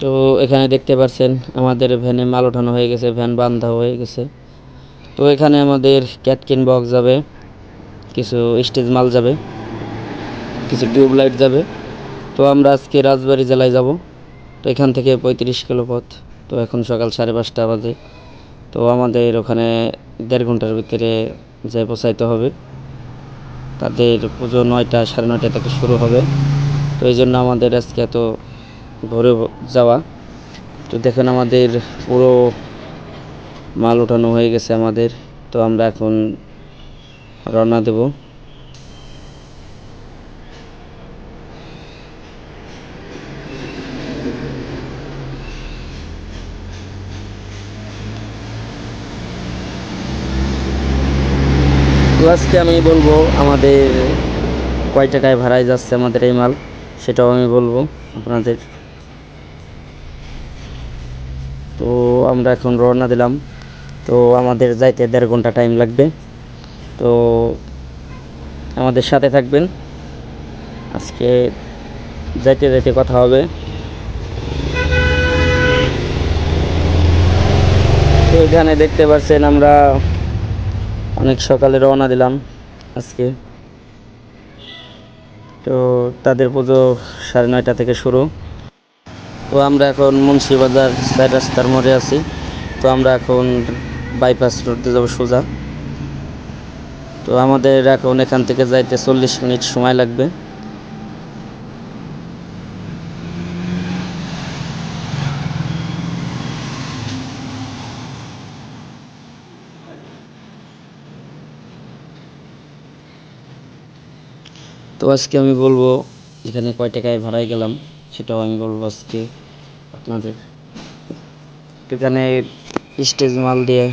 তো এখানে দেখতে পাচ্ছেন, আমাদের ভ্যানে মাল ওঠানো হয়ে গেছে, ভ্যান বান্ধা হয়ে গেছে। তো এখানে আমাদের ক্যাটকিন বক্স যাবে, কিছু স্টেজ মাল যাবে, কিছু টিউবলাইট যাবে। তো আমরা আজকে রাজবাড়ি জেলায় যাব, তো এখান থেকে পঁয়ত্রিশ কিলো পথ। তো এখন সকাল সাড়ে পাঁচটা বাজে। তো আমাদের ওখানে দেড় ঘণ্টার ভিতরে যাই পৌঁছাইতে হবে, তাদের পুজো নয়টা সাড়ে নয়টা থেকে শুরু হবে। তো এই জন্য আমাদের আজকে এত ভোরে যাওয়া। তো দেখেন আমাদের পুরো মাল ওঠানো হয়ে গেছে আমাদের। তো আমরা এখন রওনা দেব। আজকে আমি বলব আমাদের কয় টাকায় ভাড়ায় যাচ্ছে আমাদের এই মাল, সেটাও আমি বলব আপনাদের। তো আমরা এখন রওনা দিলাম। তো আমাদের যাইতে দেড় ঘণ্টা টাইম লাগবে। তো আমাদের সাথে থাকবেন। আজকে যাইতে যাইতে কথা হবে। তো এখানে দেখতে পাচ্ছেন আমরা অনেক সকালে রওনা দিলাম আজকে। তো তাদের পুজো সাড়ে নয়টা থেকে শুরু। তো আমরা এখন মুন্সিবাজার চার রাস্তার মোড়ে আছি। তো আমরা এখন বাইপাস রোডে যাব সোজা। তো আমাদের এখন এখান থেকে যাইতে চল্লিশ মিনিট সময় লাগবে। তো আজকে আমি বলব, এখানে কয় টাকায় ভাড়ায় গেলাম? সেটাও আমি বলব আজকে আপনাদের। এখানে স্টেজ মাল দিয়ে,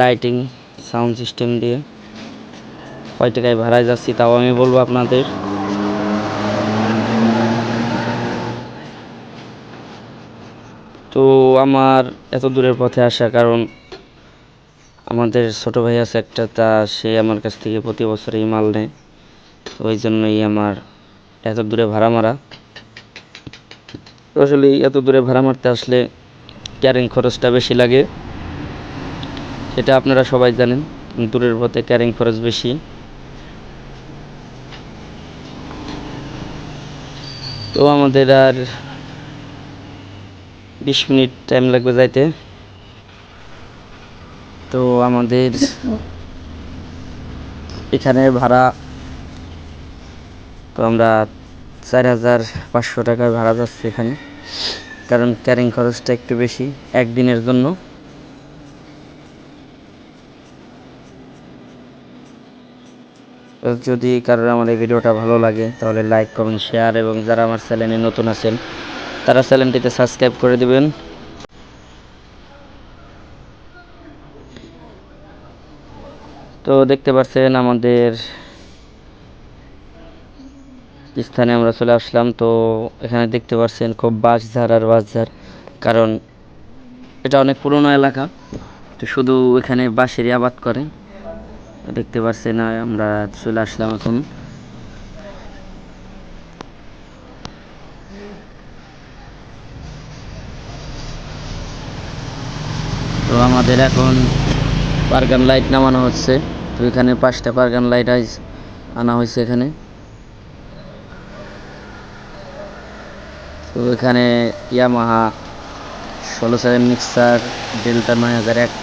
লাইটিং, সাউন্ড সিস্টেম দিয়ে কয় টাকায় ভাড়ায় যাচ্ছি তাও আমি বলব আপনাদের। তো আমার এত দূরের পথে আসা কারণ আমাদের ছোট ভাই আছে একটা, তা সে আমার কাছ থেকে প্রতি বছরই মাল নেয়। ওই জন্যই আমার এত দূরে ভাড়া মারা। আসলে এত দূরে ভাড়া মারতে আসলে ক্যারিং খরচটা বেশি লাগে। সেটা আপনারা সবাই জানেন দূরের পথে ক্যারিং খরচ বেশি। তো আমাদের আর বিশ মিনিট টাইম লাগবে যাইতে। তো আমাদের এখানে ভাড়া, তো আমরা চার হাজার পাঁচশো টাকায় ভাড়া যাচ্ছে এখানে। কারণ ক্যারিং খরচটা একটু বেশি একদিনের জন্য। যদি কারোর আমার এই ভিডিওটা ভালো লাগে, তাহলে লাইক কমেন্ট শেয়ার এবং যারা আমার চ্যানেলে নতুন আছেন, তারা চ্যানেলটিতে সাবস্ক্রাইব করে দিবেন। তো দেখতে পাচ্ছেন আমাদের স্থানে আমরা চলে আসলাম। তো এখানে দেখতে পাচ্ছেন খুব বাঁশঝাড় আর বাঁশঝাড় কারণ এটা অনেক পুরনো এলাকা। তো শুধু এখানে বাঁশেরই আবাদ করে। দেখতে পাচ্ছেন আমরা চলে আসলাম এখন। তো আমাদের এখন পার্গান লাইট নামানো হচ্ছে। তো এখানে পাঁচটা পারগান লাইট আনা হয়েছে এখানে। তো এখানে ইয়ামাহা, ষোলো সেভেন মিক্সার, ডেল্টা নয় হাজার এক।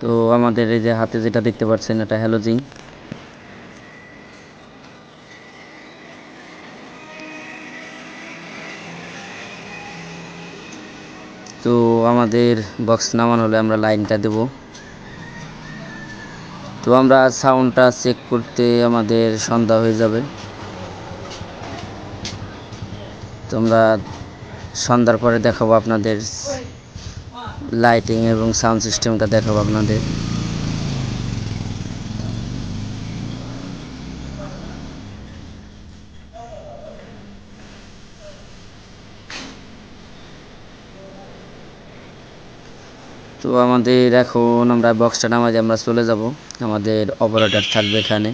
তো আমাদের এই যে হাতে যেটা দেখতে পাচ্ছেন, এটা হ্যালোজিং। তো আমাদের বক্স নামানো হলে আমরা লাইনটা দেব। তো আমরা সাউন্ডটা চেক করতে আমাদের সন্ধ্যা হয়ে যাবে। তো আমরা সন্ধ্যার পরে দেখাবো আপনাদের লাইটিং এবং সাউন্ড সিস্টেমটা দেখাবো আপনাদের। তো আমাদের এখন আমরা বক্সটা নামাজে আমরা চলে যাব। আমাদের অপারেটর থাকবে এখানে।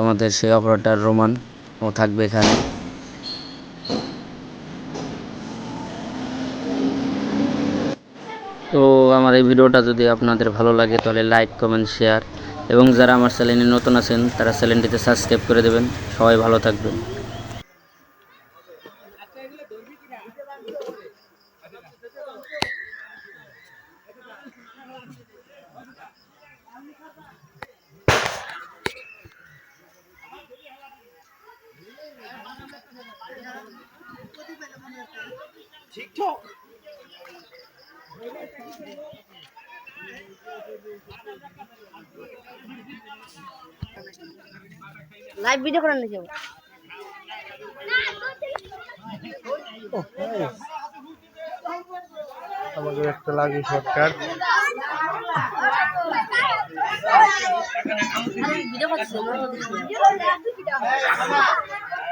আমাদের সেই অপারেটর রোমান, ও থাকবে এখানে। তো আমার এই ভিডিওটা যদি আপনাদের ভালো লাগে তাহলে লাইক কমেন্ট শেয়ার এবং যারা আমার চ্যানেলে নতুন আছেন, তারা চ্যানেলটিতে সাবস্ক্রাইব করে দেবেন। সবাই ভালো থাকবেন। লাইভ ভিডিও করেন নাকি? আমাদের একটা লাগে শর্টকাট ভিডিও